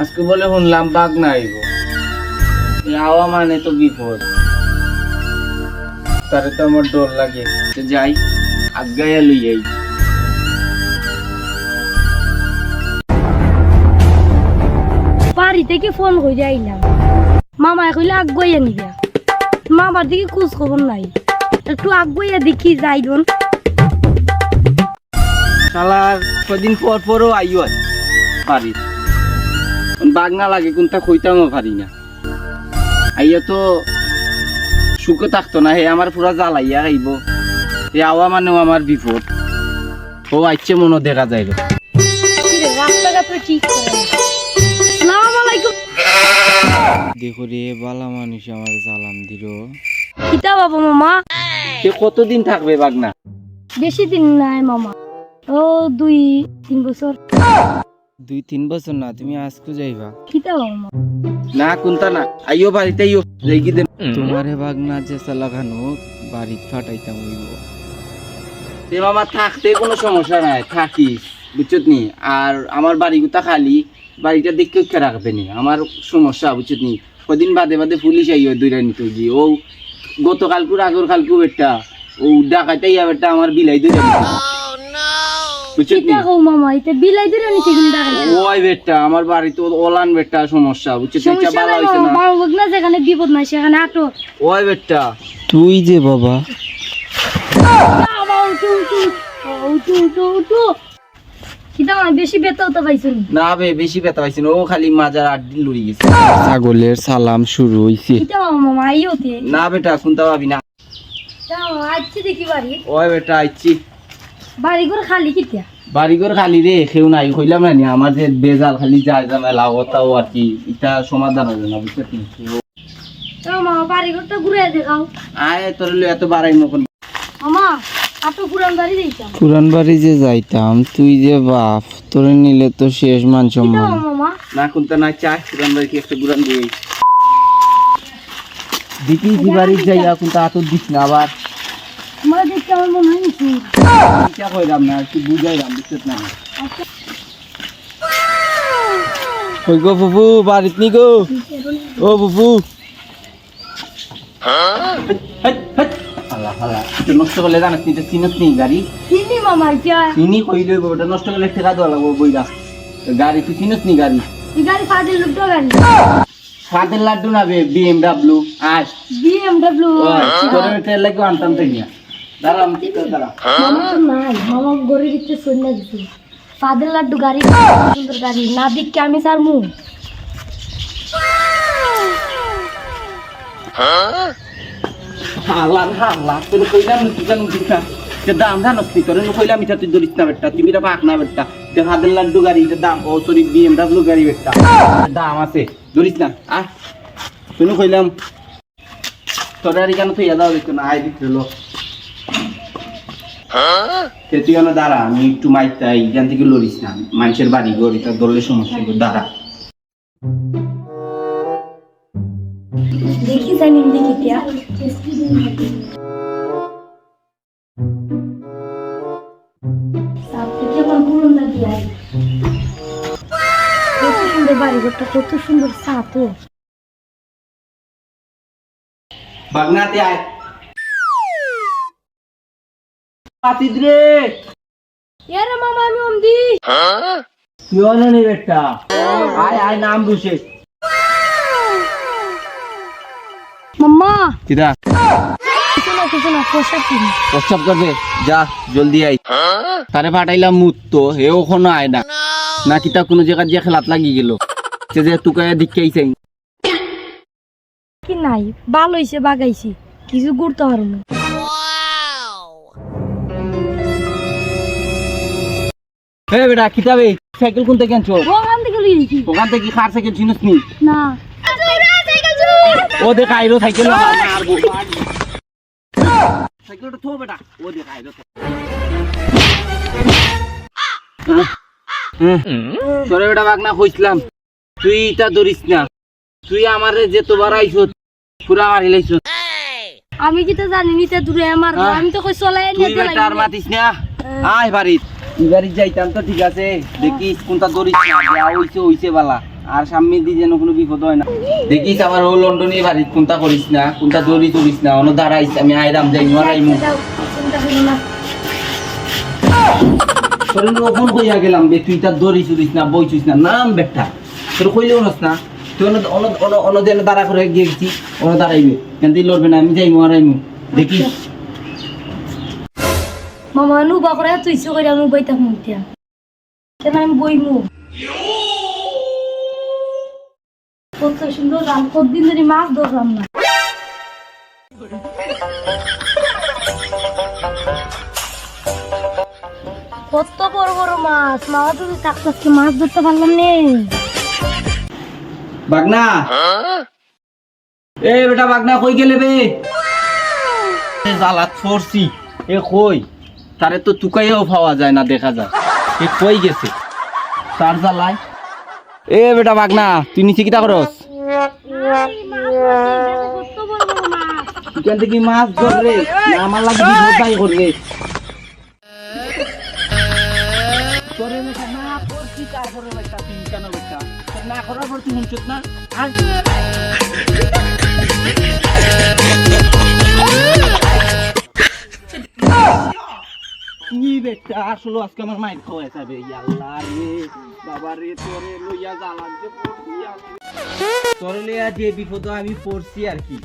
আজকে বলে শুনলাম বাঘ না আইব। আওয়া মানে তো বিপদ। তারে তো আমার ডর লাগে। যাই আজ্ঞাইয়া লই যাই বাড়ি থেকে ফোন করে আইলাম? মামা কইলে আগুয়াইয়া নিবে। মামার দিকে খোঁজ খবর নাই। একটু আগুয়াইয়া দেখি যাই দন শালার কদিন পর পরও আইও আর পারি বাঘ না লাগে কোনটা কইতামও পারি না। আইয়া তো সুখে থাকতো না হে আমার পুরা জ্বালাইয়া আইব হে আওয়া মানেও আমার বিপদ। ও আইছে মনে দেখা যায় রে। রাস্তাঘাট তো ঠিক করে না। দেখো রে বালা মানুষ আমার জ্বালাম দিল। কিতা বাবা মামা? সে কতদিন থাকবে বাগনা? বেশি দিন নাই মামা। ও দুই তিন বছর। দুই তিন বছর না তুমি আজকে যাইবা। না কোনটা না আইও বাড়িতে আইও যাই কি দেন তোমারে যে লাগানো বাড়ি ফাটাইতাম হইব। তে মামা থাকতে কোনো সমস্যা নাই থাকিস বুঝছত নি? আর আমার বাড়িগুতা খালি বাড়িটা দেখতে কে রাখবে নি। আমার সমস্যা বুঝছত নি? কদিন বাদে বাদে পুলিশ আইও দুইটা নিতে গিয়ে। ও গতকালকুর আগর কালকু বেটা ও ডাকাইতে ইয়া বেটা আমার বিলাই দুইটা বুঝছত নি কিতা কও মামা এটা বিলাই দিলে নিছে কিন্তু ওই আমার বাড়িতে ওলান বেটা সমস্যা বুঝছ এটা ভালো হইছে না? বাবা না যেখানে বিপদ নাই সেখানে আটো। ওই বেটা। তুই যে বাবা। বাবা উঠু উঠু ও, উঠু উঠু উঠু। কিতা মামা বেশি বেতাও তো পাইছো না? বে বেশি ব্যথা পাইছি না, ও খালি মাজার আড্ডি লড়ি গেছে। ছাগলের সালাম শুরু হইছে। মামা না বেটা কোনটা ভাবি না। আচ্ছা দেখি বাড়ি। ওই বেটা আইছি খালি বাড়িঘর খালি রে কেউ নাই কইলাম না আমার যে বেজাল খালি যায় ঝামেলা ওটাও আর কি এটা সমাধান হবে না বুঝতে বাড়ি ঘরটা ঘুরে দেখাও। আয় তোর এত বাড়াই মকন মামা পুরান বাড়ি দিতাম পুরান বাড়ি যে যাইতাম তুই যে বাপ তোরে নিলে তো শেষ মান মামা না কোনটা না চাই পুরান বাড়ি কি একটা দিয়ে বাড়ি? আতো দিস না আবার। আমার মনে হয় নিচু ইচ্ছা কইরাম না একটু বুঝাইলাম বুঝতে না। কই গো ফুফু বাড়িত নি গো? ও ফুফু। এটা নষ্ট করলে জানাস নি এটা চিনত নি গাড়ি। চিনি মামা এটা চিনি কই লইব ওটা নষ্ট করলে ঠেকা দেওয়া লাগবো বইরা। গাড়ি তুই চিনত নি গাড়ি? গাড়ি ফাটে লুটো গাড়ি। ফাদের লাড্ডু না বে বিএমডাব্লিউ আস বিএমডব্লিউ তোর তেল লাগে আনতাম তাই না দাঁড়াম দাঁড়া মামা তো নাই মামা গড়ে দিতে সন্ধ্যা দিতে ফাদের লাড্ডু গাড়ি সুন্দর গাড়ি না দেখকে আমি স্যার মু হালার হালা তোর কইলাম না জানো যে দাম জানোস তুই তোর কইলাম তুই ধরিস না বেটা এটা পাক না বেটা। যে হাতের লাড্ডু গাড়ি এটা দাম ও সরি বিএমডাব্লিউ গাড়ি বেটা। দাম আছে ধরিস না আয়। তুই কইলাম। তোর আর কেন তুই দাও দেখো না আয় দিতে তুই কেন দাঁড়া আমি একটু মাইতা এইখান থেকে লড়িস না। মানুষের বাড়ি গড়ি তার ধরলে সমস্যা দাঁড়া। দেখি জানি দেখি তিয়া সাপ থেকে আমার পুরনটা দিয়ে কত সুন্দর বাড়ি ঘরটা কত সুন্দর সাপ বাগনাতে আয়। পাতিদ রে। এরে মামা আমি অমদি। তুই অনেক বেটা। আয় আয় নাম বসে মাম্মা। কিরা কিছু না কিছু না পোশাক কিনি। প্রস্তাব করবে? যা জলদি আই তারে পাঠাইলাম মুত তো হে ওখানে আয় না। না কিতা কোনো জায়গা খেলাত লাগি গেল। সে যে তুকায় দিকে আইসাই কি নাই ভালো হইছে বাগাইছি। কিছু হে বেটা কিতাবে? সাইকেল কোন থেকে আনছো? ওখান থেকে লইছি ওখান থেকে কার সাইকেল চিনিস নি? না। ও দেখ সাইকেল সাইকেলটা থো বেটা। ও দেখ আইরো সরে বেটা বাগনা তুই ধরিস না। তুই আমারে যে তোবার আইছ পুরা মারি লাইছ আমি কি তো জানি নিতে দূরে আমার আহ, আমি তো কই চলাই নিতে মাতিস না। আয় বাড়িত। তুই যাইতাম তো, ঠিক আছে। দেখিস কোনটা যা হইছে হইছে বালা। আর সামনে যেন কোনো বিপদ হয় না। ও লন্ডনে বাড়ি কোনটা করিস না, কোনটা দৌড়ি করিস না আমি আইরাম যাই মারাইমু। কইয়া গেলাম বে তুই তার চুরিস না, বই চুরিস না, নাম বেটা। তোর কইলেও নস না। তুই অন্য অন্য দাঁড়া করে গিয়ে গেছি, অন্য দাঁড়াইবে কেন লড়বে না, আমি যাইমু আরাইমু দেখিস। মামা নু বা করে তুই ইচ্ছে করে আমি বইতাম মুতিয়া কেন আমি বইমু কত সুন্দর রাম কতদিন ধরে মাছ ধরলাম না। কত বড় বড় মাছ? মামা তুমি থাকতে মাছ ধরতে পারলাম নে? বাগনা। এ বেটা বাগনা কই গেলে বে? এ জালাত ফরছি এ কই তারে তো তুকাইও পাওয়া যায় না দেখা যায়। এ কই গেছে? তার জ্বালায়। এ বেটা বাগনা তুই নিচে কিটা করস? কত মাছ এখান থেকে মাছ ধরবে আমার লাগে বিপদ নাই করবে। না করার পর তুই না? বেটা আসলে আজকে আমার মায়ের খাওয়া যাবে। আল্লাহ রে বাবা রে তোরে লইয়া জ্বালান যে পড়ছি। তোরে লইয়া যে বিপদ আমি পড়ছি আর কি।